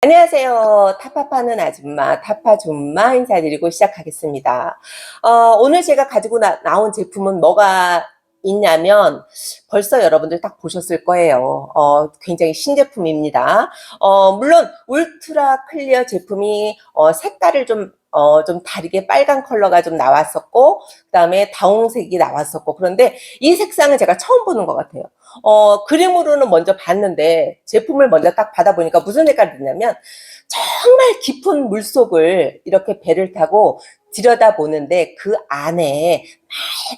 안녕하세요. 타파파는 아줌마, 타파존마 인사드리고 시작하겠습니다. 어, 오늘 제가 가지고 나, 나온 제품은 뭐가 있냐면 벌써 여러분들 딱 보셨을 거예요. 어, 굉장히 신제품입니다. 어, 물론 울트라 클리어 제품이 어, 색깔을 좀 어, 좀 다르게 빨간 컬러가 좀 나왔었고, 그 다음에 다홍색이 나왔었고, 그런데 이 색상은 제가 처음 보는 것 같아요. 어, 그림으로는 먼저 봤는데, 제품을 먼저 딱 받아보니까 무슨 색깔이 있냐면, 정말 깊은 물속을 이렇게 배를 타고 들여다보는데, 그 안에,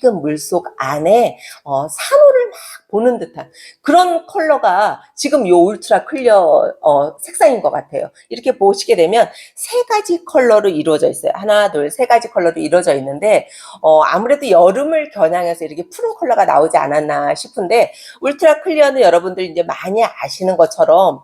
맑은 물속 안에, 어, 산호를 막 보는 듯한 그런 컬러가 지금 요 울트라 클리어, 어, 색상인 것 같아요. 이렇게 보시게 되면, 세 가지 컬러로 이루어져 있어요. 하나, 둘, 세 가지 컬러로 이루어져 있는데, 어, 아무래도 여름을 겨냥해서 이렇게 푸른 컬러가 나오지 않았나 싶은데, 울트라 클리어는 여러분들 이제 많이 아시는 것처럼,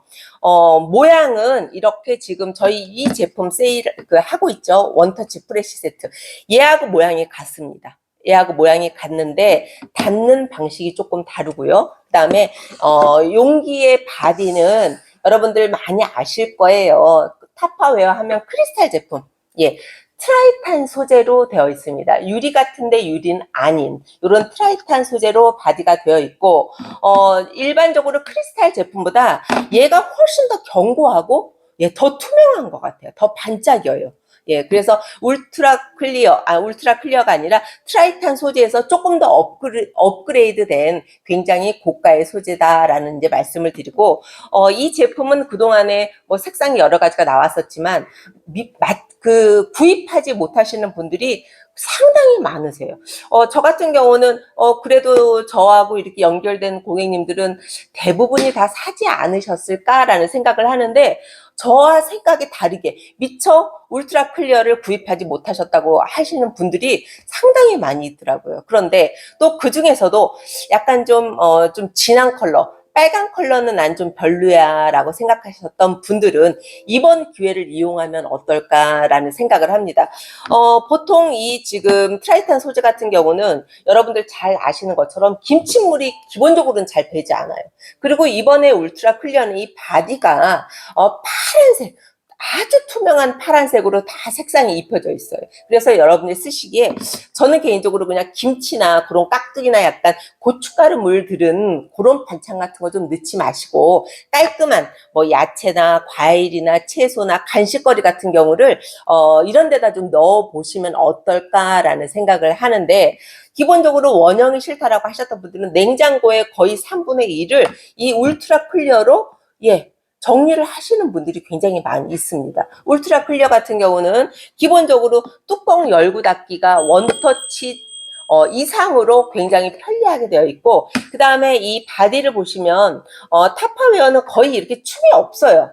어, 모양은 이렇게 지금 저희 이 제품 세일, 그, 하고 있죠. 원터치 프레시 세트. 얘하고 모양이 같습니다. 얘하고 모양이 같는데, 닿는 방식이 조금 다르고요. 그 다음에, 어, 용기의 바디는 여러분들 많이 아실 거예요. 타파웨어 하면 크리스탈 제품. 예. 트라이탄 소재로 되어 있습니다. 유리 같은데 유리는 아닌 이런 트라이탄 소재로 바디가 되어 있고 어, 일반적으로 크리스탈 제품보다 얘가 훨씬 더 견고하고 예, 더 투명한 것 같아요. 더 반짝여요. 예, 그래서 울트라 클리어, 아, 울트라 클리어가 아니라 트라이탄 소재에서 조금 더 업그레, 업그레이드 된 굉장히 고가의 소재다라는 이제 말씀을 드리고, 어, 이 제품은 그동안에 뭐 색상이 여러 가지가 나왔었지만, 미, 맛, 그, 구입하지 못하시는 분들이 상당히 많으세요. 어, 저 같은 경우는, 어, 그래도 저하고 이렇게 연결된 고객님들은 대부분이 다 사지 않으셨을까라는 생각을 하는데, 저와 생각이 다르게 미처 울트라 클리어를 구입하지 못하셨다고 하시는 분들이 상당히 많이 있더라고요. 그런데 또 그 중에서도 약간 좀, 어, 좀 진한 컬러, 빨간 컬러는 난좀 별로야 라고 생각하셨던 분들은 이번 기회를 이용하면 어떨까라는 생각을 합니다. 어, 보통 이 지금 트라이탄 소재 같은 경우는 여러분들 잘 아시는 것처럼 김치물이 기본적으로는 잘 배지 않아요. 그리고 이번에 울트라 클리어는 이 바디가 어, 파란색, 아주 투명한 파란색으로 다 색상이 입혀져 있어요. 그래서 여러분이 쓰시기에 저는 개인적으로 그냥 김치나 그런 깍두기나 약간 고춧가루 물 들은 그런 반찬 같은 거 좀 넣지 마시고 깔끔한 뭐 야채나 과일이나 채소나 간식거리 같은 경우를 어 이런 데다 좀 넣어 보시면 어떨까라는 생각을 하는데 기본적으로 원형이 싫다라고 하셨던 분들은 냉장고에 거의 3분의 1을 이 울트라 클리어로 예 정리를 하시는 분들이 굉장히 많이 있습니다. 울트라 클리어 같은 경우는 기본적으로 뚜껑 열고 닫기가 원터치 어, 이상으로 굉장히 편리하게 되어 있고 그 다음에 이 바디를 보시면 어, 타파웨어는 거의 이렇게 춤이 없어요.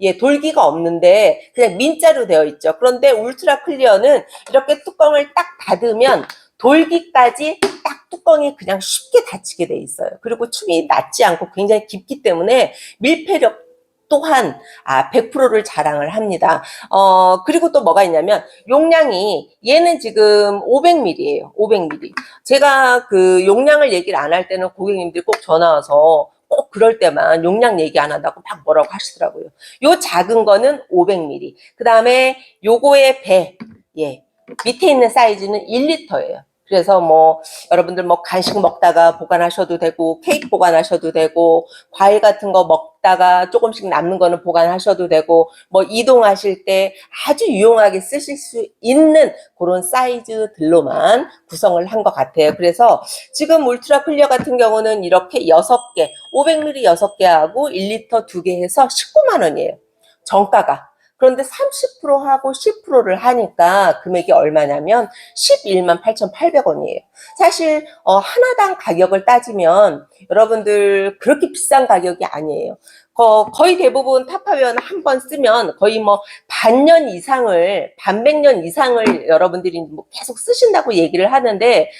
예, 돌기가 없는데 그냥 민자로 되어 있죠. 그런데 울트라 클리어는 이렇게 뚜껑을 딱 닫으면 돌기까지 딱 뚜껑이 그냥 쉽게 닫히게 돼 있어요. 그리고 춤이 낮지 않고 굉장히 깊기 때문에 밀폐력 또한 아 100%를 자랑을 합니다. 어 그리고 또 뭐가 있냐면 용량이 얘는 지금 500ml예요. 500ml. 제가 그 용량을 얘기를 안 할 때는 고객님들이 꼭 전화 와서 꼭 그럴 때만 용량 얘기 안 한다고 막 뭐라고 하시더라고요. 요 작은 거는 500ml. 그 다음에 요거의 배, 예. 밑에 있는 사이즈는 1리터예요. 그래서 뭐 여러분들 뭐 간식 먹다가 보관하셔도 되고 케이크 보관하셔도 되고 과일 같은 거 먹다가 조금씩 남는 거는 보관하셔도 되고 뭐 이동하실 때 아주 유용하게 쓰실 수 있는 그런 사이즈들로만 구성을 한 것 같아요. 그래서 지금 울트라 클리어 같은 경우는 이렇게 6개, 500ml 6개 하고 1리터 2개 해서 19만 원이에요. 정가가. 그런데 30%하고 10%를 하니까 금액이 얼마냐면 11만 8,800원이에요. 사실 어, 하나당 가격을 따지면 여러분들 그렇게 비싼 가격이 아니에요. 어, 거의 대부분 타파웨어는 한번 쓰면 거의 뭐 반년 이상을 반백년 이상을 여러분들이 뭐 계속 쓰신다고 얘기를 하는데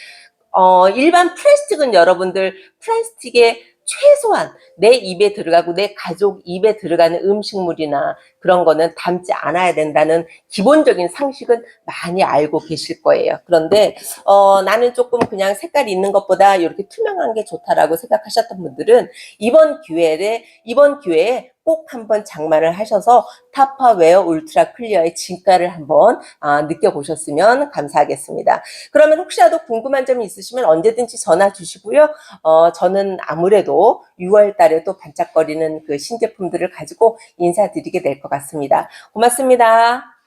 어, 일반 플라스틱은 여러분들 플라스틱에 최소한 내 입에 들어가고 내 가족 입에 들어가는 음식물이나 그런 거는 담지 않아야 된다는 기본적인 상식은 많이 알고 계실 거예요. 그런데 어, 나는 조금 그냥 색깔이 있는 것보다 이렇게 투명한 게 좋다라고 생각하셨던 분들은 이번 기회에 이번 기회에 꼭 한번 장만을 하셔서 타파웨어 울트라 클리어의 진가를 한번 아, 느껴보셨으면 감사하겠습니다. 그러면 혹시라도 궁금한 점이 있으시면 언제든지 전화 주시고요. 어, 저는 아무래도 6월 달에 또 반짝거리는 그 신제품들을 가지고 인사드리게 될 것 같습니다. 고맙습니다.